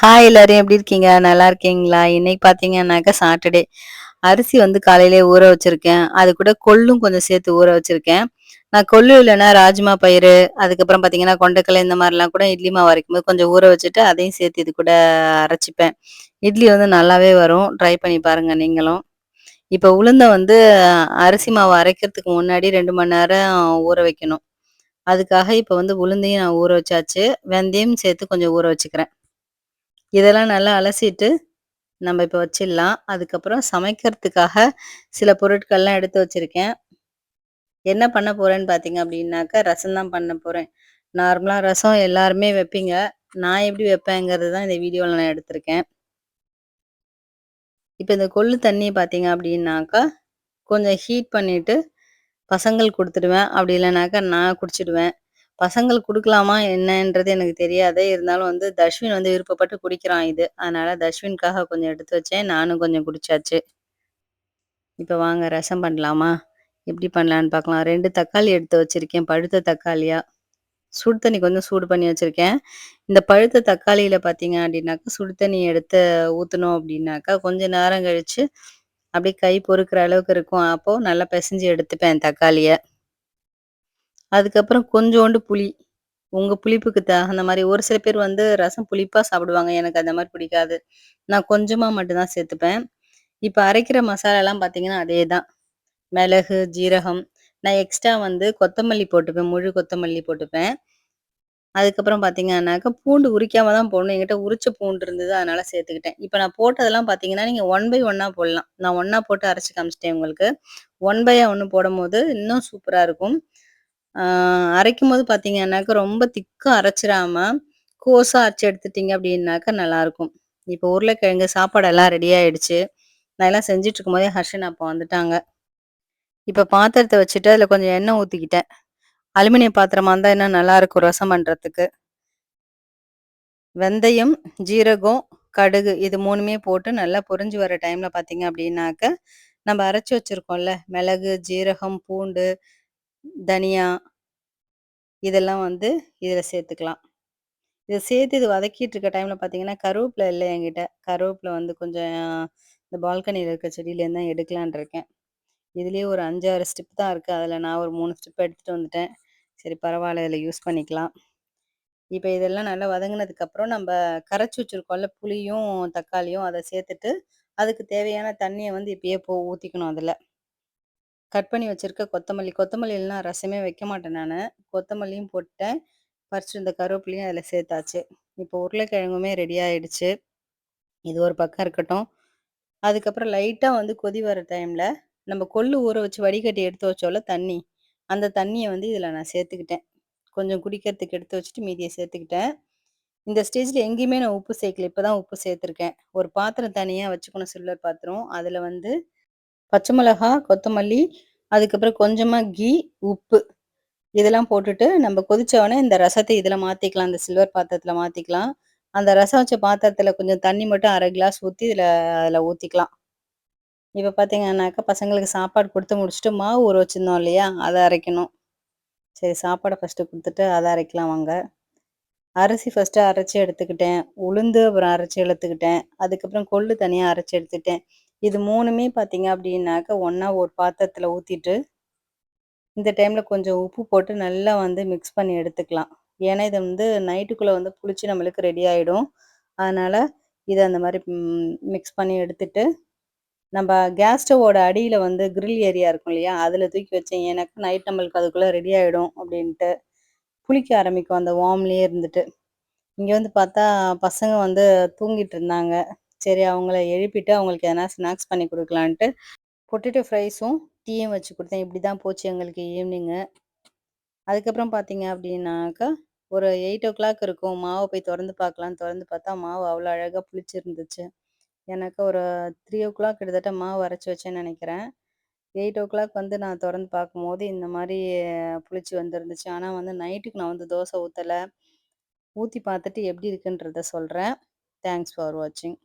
Hi எல்லாரும் எப்படி இருக்கீங்க? நல்லா இருக்கீங்களா? இன்னைக்கு பார்த்தீங்கன்னாக்கா சாட்டர்டே அரிசி வந்து காலையிலே ஊற வச்சிருக்கேன். அது கூட கொள்ளும் கொஞ்சம் சேர்த்து ஊற வச்சிருக்கேன். நான் கொள்ளு இல்லைன்னா ராஜ்மா பயிறு அதுக்கப்புறம் பார்த்தீங்கன்னா கொண்டைக்கடலை இந்த மாதிரிலாம் கூட இட்லி மாவு அரைக்கும் போது கொஞ்சம் ஊற வச்சுட்டு அதையும் சேர்த்து இது கூட அரைச்சிப்பேன். இட்லி வந்து நல்லாவே வரும். ட்ரை பண்ணி பாருங்க நீங்களும். இப்போ உளுந்த வந்து அரிசி மாவு அரைக்கிறதுக்கு முன்னாடி ரெண்டு மணி நேரம் ஊற வைக்கணும். அதுக்காக இப்போ வந்து உளுந்தையும் நான் ஊற வச்சாச்சு. வெந்தயம் சேர்த்து கொஞ்சம் ஊற வச்சுக்கிறேன். இதெல்லாம் நல்லா அலசிட்டு நம்ம இப்போ வச்சிடலாம். அதுக்கப்புறம் சமைக்கிறதுக்காக சில பொருட்கள்லாம் எடுத்து வச்சுருக்கேன். என்ன பண்ண போகிறேன்னு பார்த்தீங்க அப்படின்னாக்கா ரசம் தான் பண்ண போகிறேன் நார்மலாக ரசம் எல்லாருமே வைப்பீங்க. நான் எப்படி வைப்பேங்கிறது தான் இந்த வீடியோவில் நான் எடுத்திருக்கேன். இப்போ இந்த கொள்ளு தண்ணி பார்த்தீங்க அப்படின்னாக்கா கொஞ்சம் ஹீட் பண்ணிவிட்டு பசங்களுக்கு கொடுத்துடுவேன். அப்படி இல்லைனாக்கா நான் குடிச்சிடுவேன். பசங்களுக்கு கொடுக்கலாமா என்னன்றது எனக்கு தெரியாது. இருந்தாலும் வந்து தஷ்வின் வந்து விருப்பப்பட்டு குடிக்கிறான் இது. அதனால தஷ்வின்காக கொஞ்சம் எடுத்து வச்சேன். நானும் கொஞ்சம் குடிச்சாச்சு. இப்போ வாங்க ரசம் பண்ணலாமா? எப்படி பண்ணலான்னு பார்க்கலாம். ரெண்டு தக்காளி எடுத்து வச்சிருக்கேன். பழுத்த தக்காளியா. சுடு தண்ணி கொஞ்சம் சூடு பண்ணி வச்சிருக்கேன். இந்த பழுத்த தக்காளியில பார்த்தீங்க அப்படின்னாக்கா, சுடு தண்ணி எடுத்து ஊற்றணும் அப்படின்னாக்கா, கொஞ்சம் நேரம் கழிச்சு அப்படியே கை பொறுக்கிற அளவுக்கு இருக்கும். அப்போ நல்லா பிசைஞ்சு எடுத்துப்பேன் தக்காளியை அதுக்கப்புறம் கொஞ்சோண்டு புளி. உங்க புளிப்புக்கு தகுந்த மாதிரி ஒரு சில பேர் வந்து ரசம் புளிப்பா சாப்பிடுவாங்க. எனக்கு அந்த மாதிரி பிடிக்காது. நான் கொஞ்சமா மட்டும்தான் சேர்த்துப்பேன். இப்போ அரைக்கிற மசாலாலாம் பார்த்தீங்கன்னா, அதே தான். மிளகு, ஜீரகம். நான் எக்ஸ்ட்ரா வந்து கொத்தமல்லி போட்டுப்பேன். முழு கொத்தமல்லி போட்டுப்பேன். அதுக்கப்புறம் பார்த்தீங்கன்னாக்கா, பூண்டு உரிக்காம தான் போடணும். என்கிட்ட உரிச்ச பூண்டு இருந்தது. அதனால சேர்த்துக்கிட்டேன். இப்போ நான் போட்டதெல்லாம் பார்த்தீங்கன்னா, நீங்க ஒன் பை ஒன்னா போடலாம். நான் ஒன்னா போட்டு அரைச்சு காமிச்சிட்டேன் உங்களுக்கு. ஒன் பையா போடும் போடும்போது இன்னும் சூப்பரா இருக்கும். அரைக்கும் அரைக்கும்போது பார்த்தீங்கன்னாக்கா, ரொம்ப திக்காக அரைச்சிடாம கோஸாக அரைச்சு எடுத்துட்டீங்க அப்படின்னாக்கா நல்லாயிருக்கும். இப்போ உருளைக்கிழங்கு சாப்பாடெல்லாம் ரெடி ஆயிடுச்சு. நான் எல்லாம் செஞ்சுட்டு இருக்கும்போதே ஹர்ஷன் அப்போ வந்துட்டாங்க. இப்போ பாத்திரத்தை வச்சுட்டு அதில் கொஞ்சம் எண்ணெய் ஊற்றிக்கிட்டேன் அலுமினிய பாத்திரமா இருந்தால் இன்னும் நல்லாயிருக்கும் ரசம் பண்ணுறதுக்கு வெந்தயம், ஜீரகம், கடுகு இது மூணுமே போட்டு நல்லா பொரிஞ்சு வர டைமில் பார்த்தீங்க அப்படின்னாக்க, நம்ம அரைச்சி வச்சுருக்கோம்ல மிளகு, ஜீரகம், பூண்டு, தனியா இதெல்லாம் வந்து இதில் சேர்த்துக்கலாம். இதை சேர்த்து இது வதக்கிட்டு இருக்க டைமில் பார்த்தீங்கன்னா, கருவேப்பில இல்லை என்கிட்ட. கருவேப்பில வந்து கொஞ்சம் இந்த பால்கனியில் இருக்க செடியிலேருந்து தான் எடுக்கலான் இருக்கேன். இதுலேயே ஒரு 5, 6 ஸ்டெப் தான் இருக்குது அதில் நான் ஒரு மூணு ஸ்டெப் எடுத்துகிட்டு வந்துட்டேன். சரி பரவாயில்ல இதில் யூஸ் பண்ணிக்கலாம். இப்போ இதெல்லாம் நல்லா வதங்கினதுக்கப்புறம் நம்ம கரைச்சி வச்சுருக்கோம்ல புளியும், தக்காளியும் அதை சேர்த்துட்டு, அதுக்கு தேவையான தண்ணியை வந்து இப்பயே போ ஊற்றிக்கணும் அதில் கட் பண்ணி வச்சுருக்க கொத்தமல்லி கொத்தமல்லி ரசமே வைக்க மாட்டேன் நான் கொத்தமல்லியும் போட்டுட்டேன். பறிச்சுட்டு வந்த கருவேப்பிலையும் அதில் சேர்த்தாச்சு. இப்போ உருளைக்கிழங்குமே ரெடி ஆயிடுச்சு. இது ஒரு பக்கம் இருக்கட்டும். அதுக்கப்புறம் லைட்டாக வந்து கொதி வர டைமில் நம்ம கொள்ளு ஊற வச்சு வடிகட்டி எடுத்து வச்சோல தண்ணி, அந்த தண்ணியை வந்து இதில் நான் சேர்த்துக்கிட்டேன். கொஞ்சம் குடிக்கிறதுக்கு எடுத்து வச்சுட்டு மீதியை சேர்த்துக்கிட்டேன். இந்த ஸ்டேஜில் எங்கேயுமே நான் உப்பு சேர்க்கல. இப்போ தான் உப்பு சேர்த்துருக்கேன். ஒரு பாத்திரம் தனியாக வச்சுக்கணும் சில்வர் பாத்திரம். அதில் வந்து பச்சை மிளகா, கொத்தமல்லி, அதுக்கப்புறம் கொஞ்சமா கீ, உப்பு இதெல்லாம் போட்டுட்டு நம்ம கொதிச்ச உடனே இந்த ரசத்தை இதில் மாத்திக்கலாம். இந்த சில்வர் பாத்திரத்தில் மாற்றிக்கலாம் அந்த ரசம் வச்ச பாத்திரத்தில் கொஞ்சம் தண்ணி மட்டும் அரை கிளாஸ் ஊற்றி இதில் அதில் ஊற்றிக்கலாம் இப்போ பார்த்தீங்கன்னாக்கா, பசங்களுக்கு சாப்பாடு கொடுத்து முடிச்சுட்டு மாவு ஊற வச்சிருந்தோம் இல்லையா? அதை அரைக்கணும். சரி சாப்பாடை ஃபர்ஸ்ட்டு கொடுத்துட்டு அதை அரைக்கலாம் வாங்க. அரிசி ஃபர்ஸ்ட்டு அரைச்சி எடுத்துக்கிட்டேன். உளுந்து அப்புறம் அரைச்சி எடுத்துக்கிட்டேன். அதுக்கப்புறம் கொள்ளு தனியாக அரைச்சி எடுத்துக்கிட்டேன் இது மூணுமே பார்த்தீங்க அப்படின்னாக்கா, ஒன்றா ஒரு பாத்திரத்தில் ஊற்றிட்டு இந்த டைமில் கொஞ்சம் உப்பு போட்டு நல்லா வந்து மிக்ஸ் பண்ணி எடுத்துக்கலாம். ஏன்னா, இது வந்து நைட்டுக்குள்ளே வந்து புளிச்சு நம்மளுக்கு ரெடி ஆகிடும் அதனால் இதை அந்த மாதிரி மிக்ஸ் பண்ணி எடுத்துட்டு, நம்ம கேஸ் ஸ்டவோட அடியில் வந்து கிரில் ஏரியா இருக்கும் இல்லையா? அதில் தூக்கி வச்சேன். எனக்கு நைட் நம்மளுக்கு அதுக்குள்ளே ரெடி ஆகிடும் அப்படின்ட்டு. புளிக்க ஆரம்பிக்கும் அந்த வார்ம்லேயே இருந்துட்டு. இங்கே வந்து பார்த்தா பசங்க வந்து தூங்கிட்டு இருந்தாங்க. சரி அவங்கள எழுப்பிட்டு அவங்களுக்கு எதனா ஸ்நாக்ஸ் பண்ணி கொடுக்கலான்ட்டு பொட்டேட்டோ ஃப்ரைஸும், டீயும் வச்சு கொடுத்தேன் இப்படி தான் போச்சு எங்களுக்கு ஈவினிங்கு. அதுக்கப்புறம் பார்த்தீங்க அப்படின்னாக்கா, ஒரு 8:00 இருக்கும். மாவை போய் திறந்து பார்க்கலாம் திறந்து பார்த்தா, மாவு அவ்வளோ அழகாக புளிச்சிருந்துச்சு. எனக்கு ஒரு 3:00 கிட்டத்தட்ட மாவு அரைச்சி வச்சேன்னு நினைக்கிறேன் எயிட் ஓ கிளாக் வந்து நான் திறந்து பார்க்கும்போது, இந்த மாதிரி புளிச்சு வந்திருந்துச்சு. ஆனால் வந்து நைட்டுக்கு நான் வந்து தோசை ஊற்றலை ஊற்றி பார்த்துட்டு எப்படி இருக்குன்றத சொல்கிறேன் தேங்க்ஸ் ஃபார் வாட்சிங்.